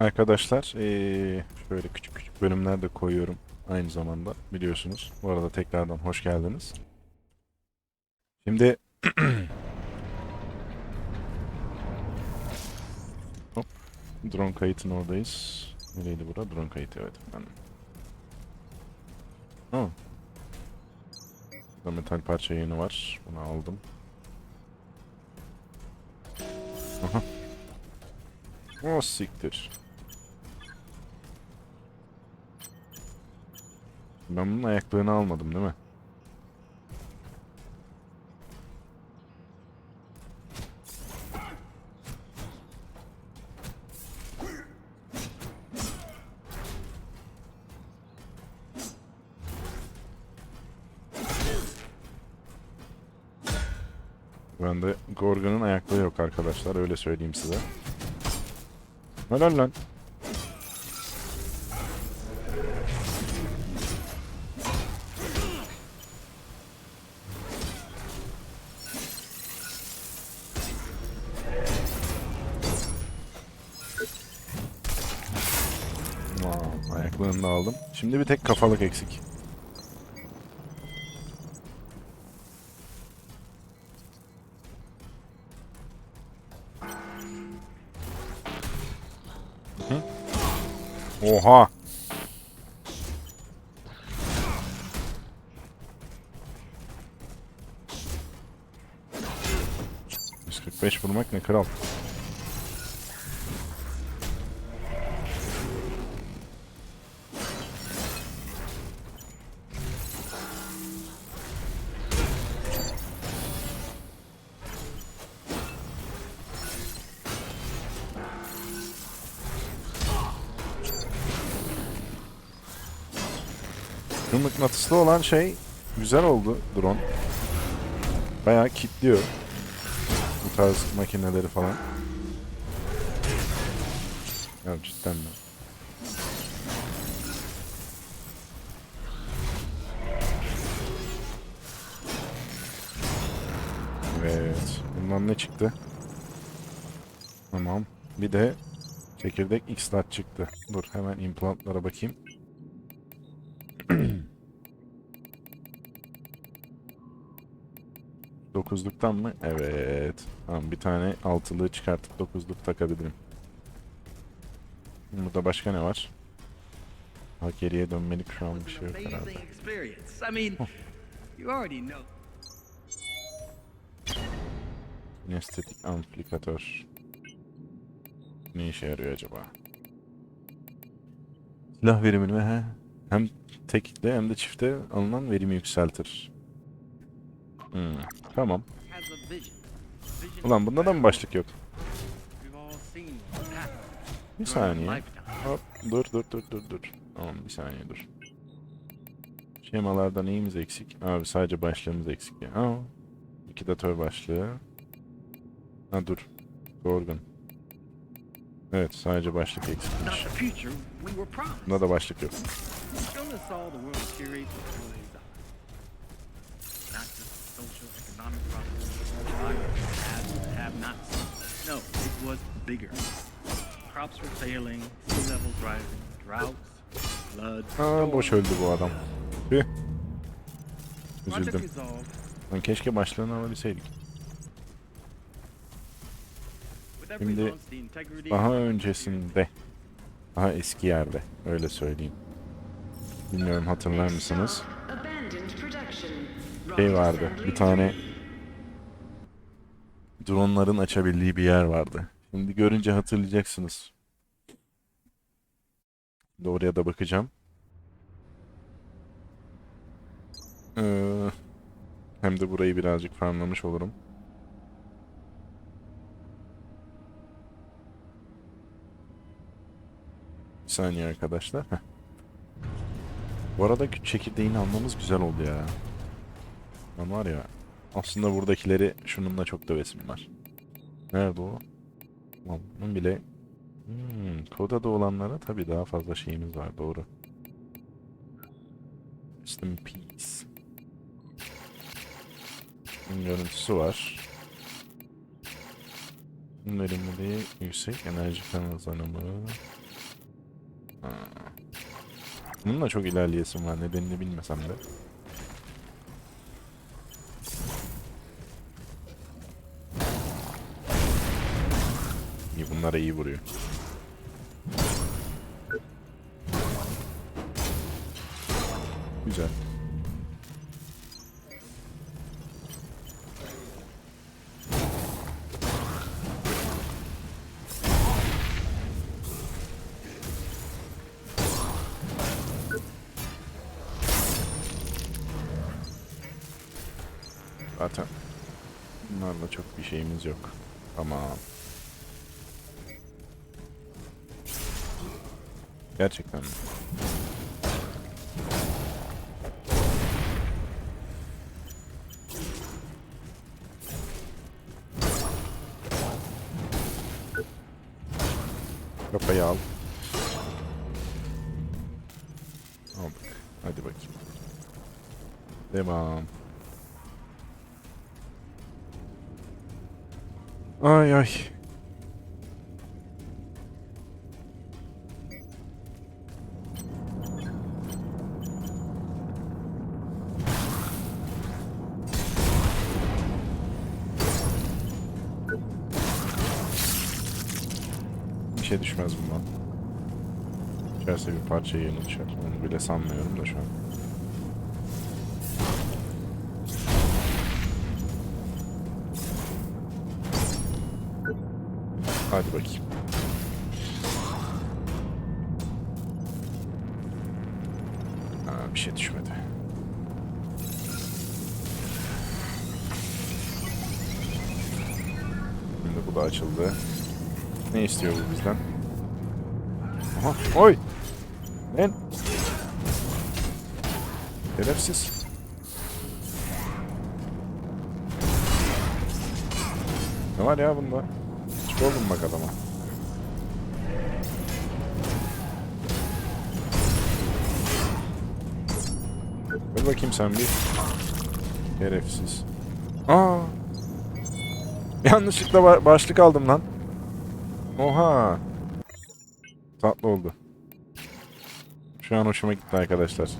Arkadaşlar eee, şöyle küçük küçük bölümler de koyuyorum aynı zamanda biliyorsunuz. Bu arada tekrardan hoş geldiniz. Şimdi Hop. Drone kayıtın oradayız. Nereydi bura? Drone kayıtı evet efendim. Ha. Metal parça yayını var. Bunu aldım. Aha. O siktir. Ben bunun ayaklarını almadım değil mi? Bende Gorgon'un ayakları yok arkadaşlar öyle söyleyeyim size. Helal lan. Da aldım. Şimdi bir tek kafalık eksik. Oha! ...145 vurmak ne kral? Şu mıknatıslı olan şey güzel oldu drone. Bayağı kilitliyor. Bu tarz makineleri falan. Ya cidden mi? Evet. Bundan ne çıktı? Tamam. Bir de çekirdek X-Lat çıktı. Dur hemen implantlara bakayım. Dokuzluktan mı? Evet. Tamam bir tane altılığı çıkartıp dokuzluk takabilirim. Burada başka ne var? Ha geriye dönmelik şu an bir şey yok herhalde. amazing experience. I mean, you already know. Estetik amplifikatör. Ne işe yarıyor acaba? Silah verimini ve he, hem tekle hem de çifte alınan verimi yükseltir. Hmm, tamam. Ulan bunda da mı başlık yok? Bir saniye. Hop, dur dur dur dur dur. Tamam bir saniye dur. Şemalarda neyimiz eksik? Abi sadece başlığımız eksik ya. Aa, likidatör başlığı. Ha dur. Gorgon. Evet sadece başlık eksikmiş. Bunda da başlık yok. Not social, economic problems, survival, have, have nots. No, it was bigger. Crops were failing, sea levels rising, droughts, floods. Aa boş öldü bu adam. Tüh. Project Üzüldüm. resolved. Lan keşke başlığını alabilseydik. With Şimdi relaunch, the integrity Daha öncesinde. Daha eski yerde. Öyle söyleyeyim. Bilmiyorum hatırlar mısınız? Şey vardı. Bir tane dronların açabildiği bir yer vardı. Şimdi görünce hatırlayacaksınız. Şimdi oraya da bakacağım. Ee, hem de burayı birazcık farmlamış olurum. Bir saniye arkadaşlar. Bu arada çekirdeğini almamız güzel oldu ya. Lan var ya. Aslında buradakileri şununla çok dövesim var. Nerede o? Bunun bile... Hmm, Koda'da olanlara tabii daha fazla şeyimiz var doğru. Rest in peace. Bunun görüntüsü var. Verimliliği yüksek, enerji kazanımı. Ha. Bununla çok ilerleyesim var, nedenini bilmesem de. İyi, bunlara iyi vuruyor. Güzel. Zaten bunlarla çok bir şeyimiz yok. Ama gerçekten mi? Kafayı al. Aldık. Hadi bakayım. Devam. Ay ay. Bir şey düşmez bundan. Düşerse bir parça yeni. Onu bile sanmıyorum da şu an. Hadi bakayım. Aa, bir şey düşmedi. Şimdi bu da açıldı. Ne istiyor bu bizden? Aha, oy! Lan! Şerefsiz. Ne var ya bunda? Çık oldum bak adama. Dur bakayım sen bir. Şerefsiz. Aa! Yanlışlıkla ba- başlık aldım lan. Oha! Tatlı oldu. Şu an hoşuma gitti arkadaşlar.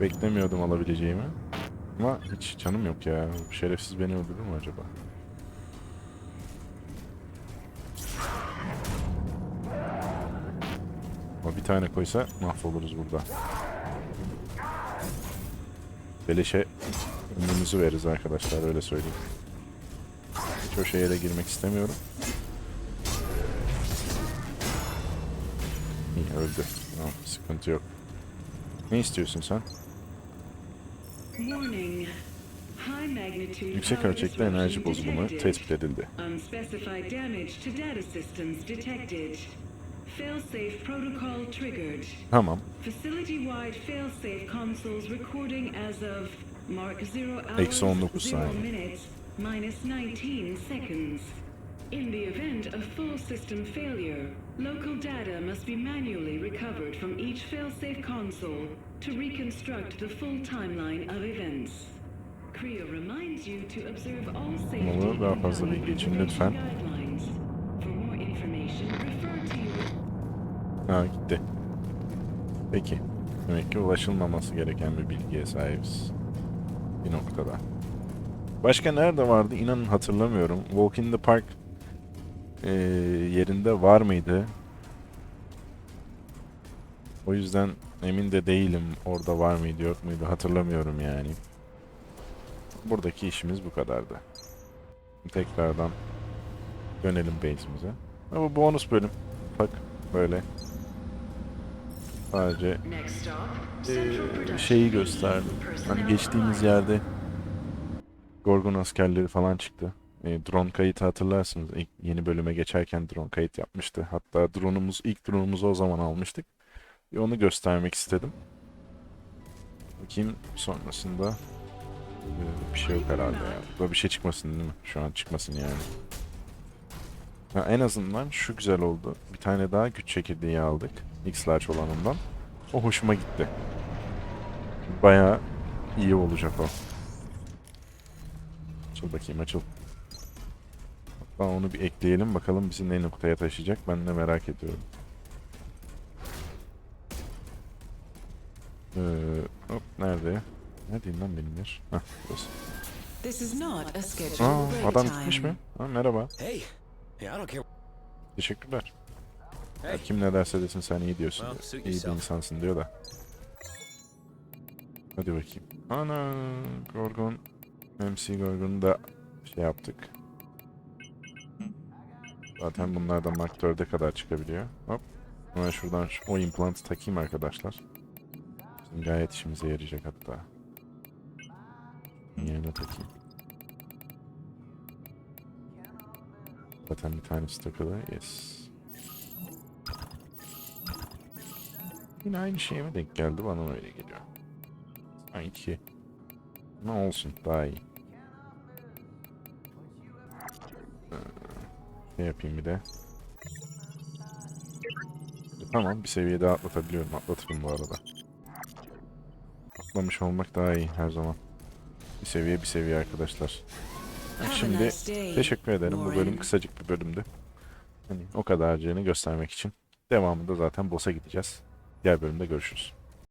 Beklemiyordum alabileceğimi. Ama hiç canım yok ya. Şerefsiz beni öldürür mü acaba? Ama bir tane koysa mahvoluruz burada. Beleşe ömrümüzü veririz arkadaşlar öyle söyleyeyim. Hiç o şeye de girmek istemiyorum. Öldü. Tamam sıkıntı yok. Ne istiyorsun sen? Warning. High magnitude Yüksek ölçekli enerji bozulumu tespit edildi. Tamam. Facility-wide failsafe consoles recording as of mark 0 hours, Eksi 19 0 saniye. In the event of full system failure, local data must be manually recovered from each failsafe console to reconstruct the full timeline of events. Creo reminds you to observe all safety Olur, daha and fazla bilgi için lütfen. Ha gitti. Peki. Demek ki ulaşılmaması gereken bir bilgiye sahibiz. Bir noktada. Başka nerede vardı? İnanın hatırlamıyorum. Walk in the Park eee, yerinde var mıydı? O yüzden emin de değilim orada var mıydı yok muydu hatırlamıyorum yani. Buradaki işimiz bu kadardı. Tekrardan dönelim base'imize. Bu bonus bölüm. Bak böyle. Sadece Production şeyi gösterdi. Hani geçtiğimiz yerde Gorgon askerleri falan çıktı. E, drone kayıtı hatırlarsınız. İlk yeni bölüme geçerken drone kayıt yapmıştı. Hatta drone'umuz ilk drone'umuzu o zaman almıştık. Bir onu göstermek istedim. Bakayım sonrasında e, bir şey yok herhalde ya. Burada bir şey çıkmasın değil mi? Şu an çıkmasın yani. Ha, en azından şu güzel oldu. Bir tane daha güç çekirdeği aldık. X-Large olanından. O hoşuma gitti. Bayağı iyi olacak o. Açıl bakayım açıl. Hatta onu bir ekleyelim bakalım bizi ne noktaya taşıyacak ben de merak ediyorum. Ee, hop nerede? Neredeyim lan benim yer? Hah burası. This is not a Aa adam gitmiş mi? Ha, merhaba. Hey, yeah, I don't care. Teşekkürler. Ya Hey, kim ne derse desin sen iyi diyorsun. Well, diyor. İyi bir insansın diyor da. Hadi bakayım. Ana Gorgon MC Gorgon'u da şey yaptık. Zaten bunlar da Mark 4'e kadar çıkabiliyor. Hop. Hemen şuradan şu- o implantı takayım arkadaşlar. Bizim gayet işimize yarayacak hatta. Yerine takayım. Zaten bir tanesi takılı. Yes. Yine aynı şeye mi denk geldi? Bana öyle geliyor. Sanki. Ne olsun daha iyi. Ne yapayım bir de. E, Tamam bir seviye daha atlatabiliyorum. Atlatırım bu arada. Atlamış olmak daha iyi her zaman. Bir seviye bir seviye arkadaşlar. Şimdi teşekkür ederim. Bu bölüm kısacık bir bölümdü. Hani o kadarcığını göstermek için. Devamında zaten boss'a gideceğiz. Diğer bölümde görüşürüz.